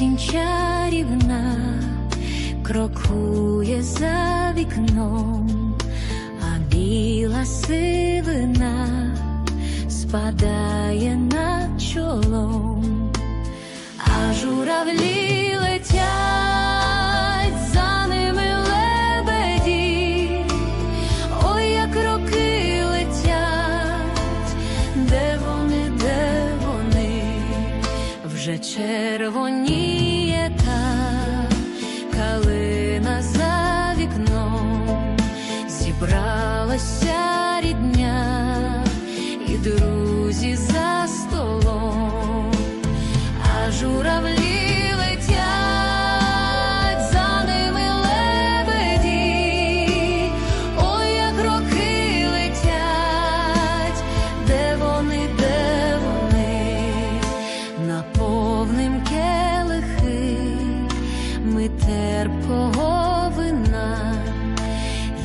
Осінь чарівна крокує за вікном, а біла сивина спадає над чолом, а журавлі вже червоніє та калина за вікном, зібралася ми терпкого вина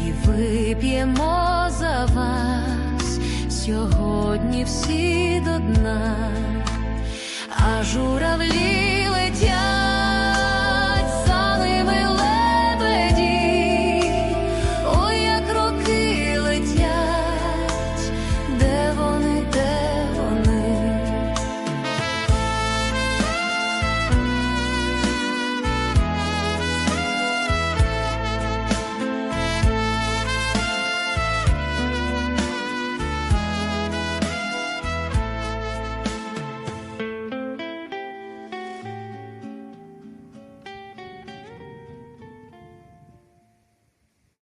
і вип'ємо за вас. Сьогодні всі до дна, а журавлі